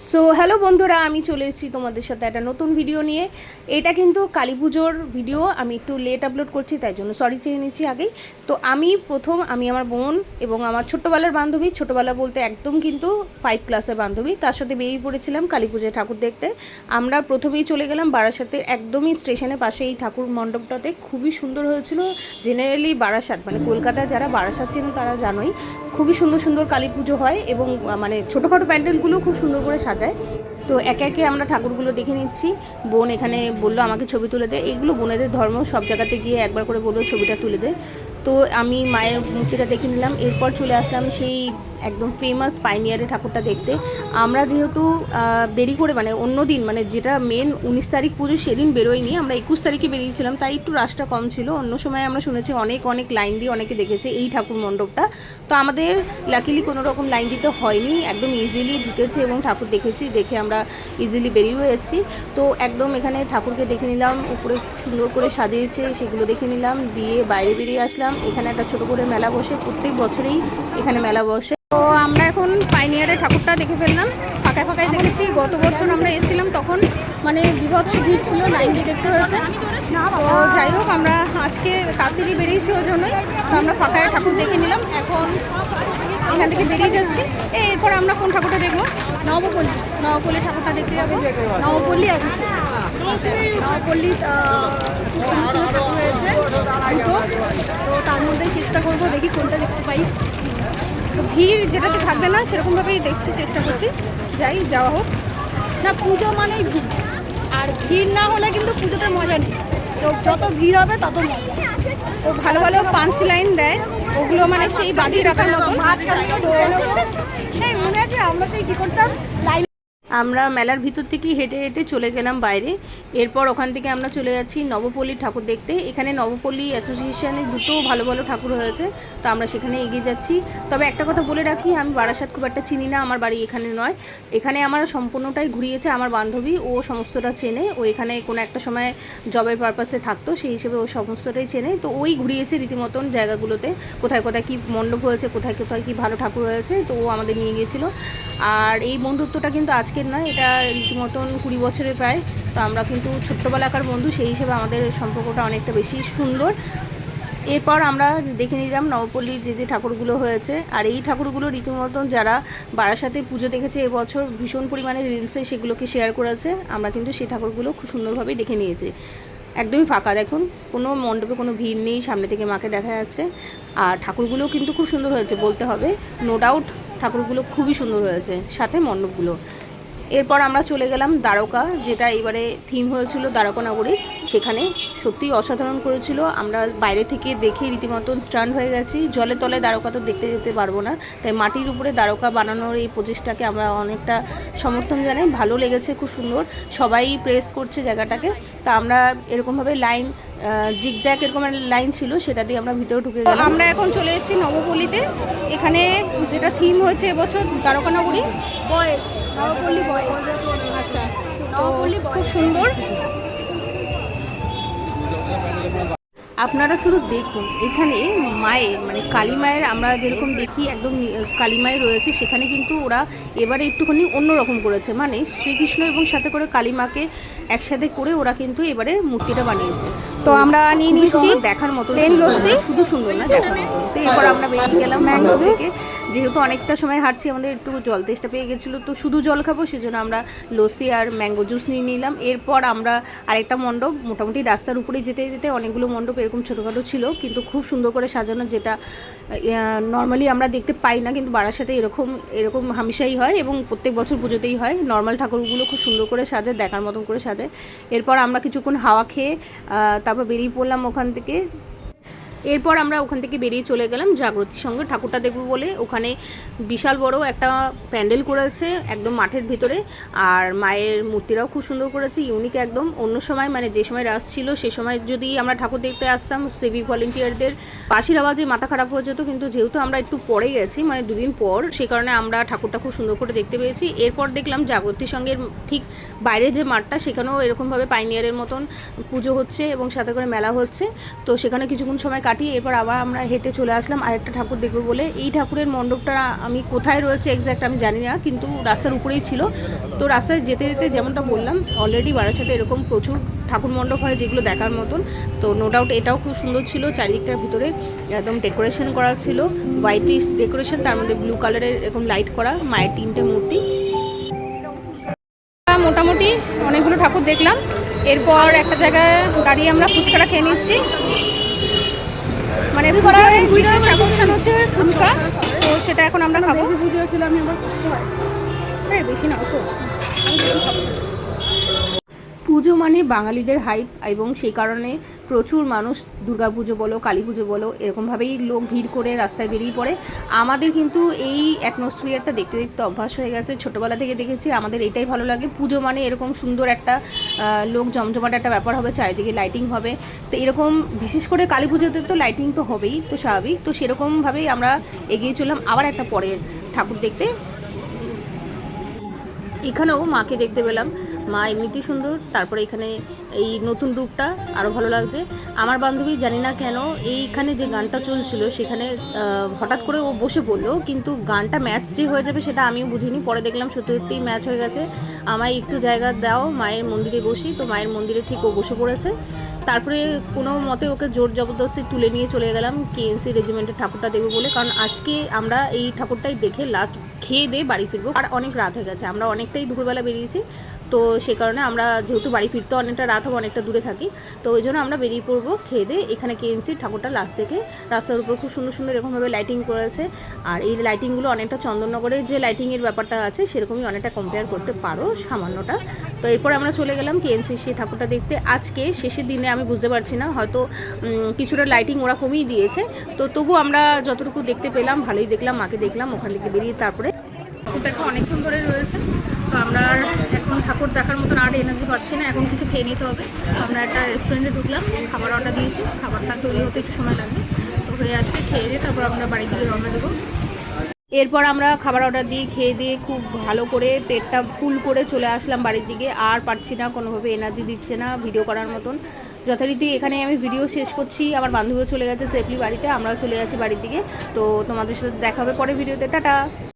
So hello বন্ধুরা, আমি চলে এসেছি তোমাদের সাথে একটা নতুন ভিডিও নিয়ে। এটা কিন্তু কালী পুজোর ভিডিও আমি একটু লেট আপলোড করছি, তাই জন্য সরি চেয়ে নিচ্ছি আগেই। তো আমি প্রথম, আমি আমার বোন এবং আমার ছোট্টবেলার বান্ধবী ছোটোবেলা বলতে একদম কিন্তু ফাইভ ক্লাসের বান্ধবী, তার সাথে বেরিয়ে পড়েছিলাম কালী পুজোয় ঠাকুর দেখতে। আমরা প্রথমেই চলে গেলাম বারাসাতের একদমই স্টেশনের পাশে এই ঠাকুর মণ্ডপটাতে, খুবই সুন্দর হয়েছিল। জেনারেলি বারাসাত মানে কলকাতায় যারা বারাসাত চেন তারা জানোই, খুবই সুন্দর সুন্দর কালী পুজো হয় এবং মানে ছোটোখাটো প্যান্ডেলগুলো খুব সুন্দর করে সাজায়। তো একে একে আমরা ঠাকুরগুলো দেখে নিচ্ছি। বোন এখানে বলল, আমাকে ছবি তুলে দেয় এগুলো বোনেদের ধর্ম, সব জায়গাতে গিয়ে একবার করে বলল, ছবিটা তুলে দেয় তো আমি মায়ের মূর্তিটা দেখে নিলাম। এরপর চলে আসলাম সেই একদম ফেমাস পাইনিয়ারে ঠাকুরটা দেখতে। আমরা যেহেতু দেরি করে মানে অন্য দিন মানে যেটা মেন উনিশ তারিখ পুজো সেদিন বেরোয়নি, আমরা একুশ তারিখে বেরিয়েছিলাম, তাই একটু রাশটা কম ছিল। অন্য সময় আমরা শুনেছি অনেক অনেক লাইন দিয়ে অনেকে দেখেছে এই ঠাকুর মণ্ডপটা। তো আমাদের লাকিলি কোনো রকম লাইন দিতে হয়নি, একদম ইজিলি ঢুকেছে এবং ঠাকুর দেখেছি, দেখে আমরা ইজিলি বেরিয়েও এসেছি তো একদম এখানে ঠাকুরকে দেখে নিলাম, উপরে সুন্দর করে সাজিয়েছে, সেগুলো দেখে নিলাম, দিয়ে বাইরে বেরিয়ে আসলাম। এখানে একটা ছোট করে মেলা বসে, প্রত্যেক বছরেই এখানে মেলা বসে। তো আমরা এখন পাইনিয়ারে ঠাকুরটা দেখে ফেললাম। ফাঁকায় ফাঁকায় দেখেছি, গত বছর আমরা এসেছিলাম তখন মানে বিভৎস ভিড় ছিল, লাইন দিয়ে দেখতে হয়েছে। তো যাই হোক, আমরা আজকে তাড়াতাড়ি বেরিয়েছি ওই জন্যই। তো আমরা ফাঁকায় ঠাকুর দেখে নিলাম, এখন এখান থেকে বেরিয়ে যাচ্ছি। এরপর আমরা কোন ঠাকুরটা দেখব? নবপল্লী। নবপল্লী ঠাকুরটা দেখতে যাব। নবপল্লী আর নবপল্লী সুন্দর সুন্দর ঠাকুর হয়েছে তো তার মধ্যেই চেষ্টা করব দেখি কোনটা দেখতে পাই। তো ভিড় যেটাতে থাকবে না সেরকমভাবেই দেখছি চেষ্টা করছি। যাই যাওয়া হোক। না পুজো মানেই ভিড়। আর ভিড় না হলে কিন্তু পুজোতে মজা নেই। তো যত ভিড় হবে তত মজা তো ভালো ভালো পাঞ্চ লাইন দেয়। ওগুলো মানে সেই বাটি রাখার মতো। তো এই মনে আছে আমরা সেই কী করতাম? লাইন আমরা মেলার ভিতর থেকেই হেঁটে হেঁটে চলে গেলাম বাইরে। এরপর ওখান থেকে আমরা চলে যাচ্ছি নবপল্লী ঠাকুর দেখতে। এখানে নবপল্লী অ্যাসোসিয়েশনে দুটো ভালো ভালো ঠাকুর হয়েছে, তো আমরা সেখানে এগিয়ে যাচ্ছি। তবে একটা কথা বলে রাখি, আমি বারাসাত খুব একটা চিনি না, আমার বাড়ি এখানে নয়। এখানে আমার সম্পূর্ণটাই ঘুরিয়েছে আমার বান্ধবী, ও সমস্তটা চেনে। ও এখানে কোনো একটা সময় জবের পারপাসে থাকতো, সেই হিসেবে ও সমস্তটাই চেনে। তো ওই ঘুরিয়েছে রীতিমতন জায়গাগুলোতে, কোথায় কোথায় কী মণ্ডপ হয়েছে, কোথায় কোথায় কী ভালো ঠাকুর হয়েছে, তো ও আমাদের নিয়ে গিয়েছিল। আর এই বন্ধুত্বটা কিন্তু আজকের নয়, এটা রীতিমতন কুড়ি বছরের প্রায়। তো আমরা কিন্তু ছোট্টবেলাকার বন্ধু, সেই হিসেবে আমাদের সম্পর্কটা অনেকটা বেশি সুন্দর। এরপর আমরা দেখে নিলাম নবপল্লীর যে যে ঠাকুরগুলো হয়েছে। আর এই ঠাকুরগুলো রীতিমতন যারা বারাসাতে পুজো দেখেছে এবছর, ভীষণ পরিমাণে রিলসে সেগুলোকে শেয়ার করেছে। আমরা কিন্তু সেই ঠাকুরগুলো খুব সুন্দরভাবে দেখে নিয়েছি। একদমই ফাঁকা দেখুন, কোনো মণ্ডপে কোনো ভিড় নেই, সামনে থেকে মাকে দেখা যাচ্ছে। আর ঠাকুরগুলো কিন্তু খুব সুন্দর হয়েছে বলতে হবে। নো ডাউট ঠাকুরগুলো খুবই সুন্দর হয়েছে, সাথে মণ্ডপগুলো। এরপর আমরা চলে গেলাম দ্বারকা যেটা এবারে থিম হয়েছিল দ্বারকা নগরী। সেখানে সত্যিই অসাধারণ করেছিল। আমরা বাইরে থেকে দেখে রীতিমতন স্টান্ড হয়ে গেছি। জলে তলে দ্বারকা তো দেখতে যেতে পারব না। তাই মাটির উপরে দ্বারকা বানানোর এই প্রচেষ্টাকে আমরা অনেকটা সমর্থন জানাই। ভালো লেগেছে খুব সুন্দর। সবাই প্রেস করছে জায়গাটাকে। তা আমরা এরকমভাবে লাইন জিগজ্যাক এরকম লাইন ছিল সেটা দিয়ে আমরা ভিতরে ঢুকে গেলাম। আমরা এখন চলে এসেছি নবপল্লীতে। এখানে যেটা থিম হয়েছে এবছর দ্বারকা নগরী। বয়স নবপল্লী আচ্ছা নবপল্লী খুব সুন্দর। আপনারা শুধু দেখুন এখানে মায়ের মানে কালী মায়ের আমরা যেরকম দেখি একদম কালী মায়ের রয়েছে সেখানে কিন্তু ওরা এবারে একটুখানি অন্যরকম করেছে। মানে শ্রীকৃষ্ণ এবং সাথে করে কালী মাকে একসাথে করে ওরা কিন্তু এবারে মূর্তিটা বানিয়েছে। তো আমরা নিয়ে সুন্দর দেখার মতো। শুধু সুন্দর না দেখার মতো তো এরপর আমরা বেরিয়ে গেলাম ম্যাঙ্গো। যেহেতু অনেকটা সময় হাঁটছি, আমাদের একটু জল তেষ্টা পেয়ে গেছিল, তো শুধু জল খাব, সেজন্য আমরা লস্যি আর ম্যাঙ্গো জুস নিয়ে নিলাম। এরপর আমরা আরেকটা মণ্ডপ, মোটামুটি রাস্তার উপরে যেতে যেতে অনেকগুলো মণ্ডপ, এরকম ছোটোখাটো ছিল, কিন্তু খুব সুন্দর করে সাজানো, যেটা নর্মালি আমরা দেখতে পাই না, কিন্তু বাড়ার সাথে এরকম এরকম হামেশাই হয় এবং প্রত্যেক বছর পুজোতেই হয়। নর্মাল ঠাকুরগুলো খুব সুন্দর করে সাজায়, দেখার মতন করে সাজায়। এরপর আমরা কিছুক্ষণ হাওয়া খেয়ে তারপর বেরিয়ে পড়লাম ওখান থেকে। এরপর আমরা ওখান থেকে বেরিয়ে চলে গেলাম জাগ্রতির সঙ্গে ঠাকুরটা দেখব বলে। ওখানে বিশাল বড় একটা প্যান্ডেল করেছে একদম মাঠের ভিতরে, আর মায়ের মূর্তিরাও খুব সুন্দর করেছে, ইউনিক একদম। অন্য সময় মানে যে সময় রাস ছিল, সে সময় যদি আমরা ঠাকুর দেখতে আসতাম সিভিক ভলেন্টিয়ারদের বাঁশির আওয়াজে মাথা খারাপ হয়ে যেত, কিন্তু যেহেতু আমরা একটু পরে গেছি মানে দুদিন পর সেই কারণে আমরা ঠাকুরটা খুব সুন্দর করে দেখতে পেয়েছি। এরপর দেখলাম জাগ্রতির সঙ্গে ঠিক বাইরে যে মাঠটা, সেখানেও এরকমভাবে পাইনিয়ারের মতন পুজো হচ্ছে এবং সাথে করে মেলা হচ্ছে। তো সেখানে কিছুক্ষণ সময় কাটিয়ে কাটিয়ে এরপর আবার আমরা হেঁটে চলে আসলাম। আরেকটা ঠাকুর দেখব বলে। এই ঠাকুরের মণ্ডপটা আমি কোথায় রয়েছে এক্স্যাক্ট আমি জানি না, কিন্তু রাস্তার উপরেই ছিল। তো রাস্তায় যেতে যেতে যেমনটা বললাম অলরেডি বারাসাতে এরকম প্রচুর ঠাকুর মণ্ডপ হয় যেগুলো দেখার মতন। তো নো ডাউট এটাও খুব সুন্দর ছিল। চারিদিকটার ভিতরে একদম ডেকোরেশন করা ছিল। হোয়াইটিশ ডেকোরেশন তার মধ্যে ব্লু কালারের এরকম লাইট করা, মায়ের তিনটে মূর্তি। মোটামুটি অনেকগুলো ঠাকুর দেখলাম। এরপর একটা জায়গায় দাঁড়িয়ে আমরা ফুচকাটা খেয়ে নিচ্ছি। মানে পুজোয় বিশেষ আকর্ষণ হচ্ছে ফুচকা। তো সেটা এখন আমরা খাব। পুজো খেলে আমি আমার কষ্ট হয়। বেশি না তো পুজো মানে বাঙালিদের হাইপ এবং সেই কারণে প্রচুর মানুষ দুর্গা পুজো বলো কালী পুজো বলো, এরকমভাবেই লোক ভিড় করে রাস্তায় বেরিয়ে পড়ে। আমাদের কিন্তু এই অ্যাটমসফিয়ারটা দেখতে দেখতে অভ্যাস হয়ে গেছে। ছোটোবেলা থেকে দেখেছি, আমাদের এটাই ভালো লাগে। পুজো মানে এরকম সুন্দর একটা লোক জমজমাট একটা ব্যাপার হবে, চারিদিকে লাইটিং হবে। তো এরকম, বিশেষ করে কালী পুজোতে তো লাইটিং তো হবেই, তো স্বাভাবিক। তো সেরকমভাবেই আমরা এগিয়ে চললাম। আবার একটা পরের ঠাকুর দেখতে। এখানেও মাকে দেখতে পেলাম। মা এমনিতেই সুন্দর, তারপরে এখানে এই নতুন রূপটা আরও ভালো লাগছে। আমার বান্ধবী জানি না কেন এইখানে যে গানটা চলছিল, সেখানে হঠাৎ করে ও বসে পড়ল, কিন্তু গানটা ম্যাচ যে হয়ে যাবে সেটা আমিও বুঝিনি। পরে দেখলাম সত্যি ম্যাচ হয়ে গেছে। আমায় একটু জায়গা দাও, মায়ের মন্দিরে বসি। তো মায়ের মন্দিরে ঠিক ও বসে পড়েছে। তারপরে কোনো মতে ওকে জোর জবরদস্তি তুলে নিয়ে চলে গেলাম। কেএনসি রেজিমেন্টের ঠাকুরটা দেখব বলে। কারণ আজকে আমরা এই ঠাকুরটাই দেখে লাস্ট খেয়ে দিয়ে বাড়ি ফিরবো। আর অনেক রাত হয়ে গেছে আমরা অনেকটাই দুপুরবেলা বেরিয়েছি। তো সে কারণে আমরা যেহেতু বাড়ি ফিরতে অনেকটা রাত হবে, অনেকটা দূরে থাকি, তো ওই জন্য আমরা বেরিয়ে পড়ব, খেয়ে দিয়ে এখানে কেএনসি ঠাকুরটা লাস্ট থেকে। রাস্তার উপর খুব সুন্দর সুন্দর এরকমভাবে লাইটিং করেছে। আর এই লাইটিংগুলো অনেকটা চন্দননগরের যে লাইটিংয়ের ব্যাপারটা আছে, সেরকমই অনেকটা কম্পেয়ার করতে পারো সামান্যটা। তো এরপর আমরা চলে গেলাম কেএনসি সেই ঠাকুরটা দেখতে। আজকে শেষের দিনে আমি বুঝতে পারছি না, হয়তো কিছুটা লাইটিং ওরা কমিয়ে দিয়েছে। তো তবু আমরা যতটুকু দেখতে পেলাম, ভালোই দেখলাম, মাকে দেখলাম, ওখান থেকে বেরিয়ে তারপরে। দেখা, অনেকক্ষণ ধরে রয়েছে তো আমরা আর এখন ঠাকুর দেখার মতন আর এনার্জি পাচ্ছি না, এখন কিছু খেয়ে নিতে হবে। আমরা একটা রেস্টুরেন্টে ঢুকলাম, খাবার অর্ডার দিয়েছি, খাবারটা তৈরি হতে একটু সময় লাগবে। তো হয়ে আসলে খেয়ে দিয়ে তারপর আমরা বাড়ির দিকে রওনা দেবো। এরপর আমরা খাবার অর্ডার দিয়ে খেয়ে দিয়ে খুব ভালো করে পেটটা ফুল করে চলে আসলাম বাড়ির দিকে। আর পারছি না, কোনোভাবে এনার্জি দিচ্ছে না ভিডিও করার মতন। যথারীতি এখানে আমি ভিডিও শেষ করছি, আমার বান্ধবীও চলে গেছে সেফলি বাড়িতে, আমরাও চলে যাচ্ছি বাড়ির দিকে। তো তোমাদের সাথে দেখা হবে পরে ভিডিওতে টাটা!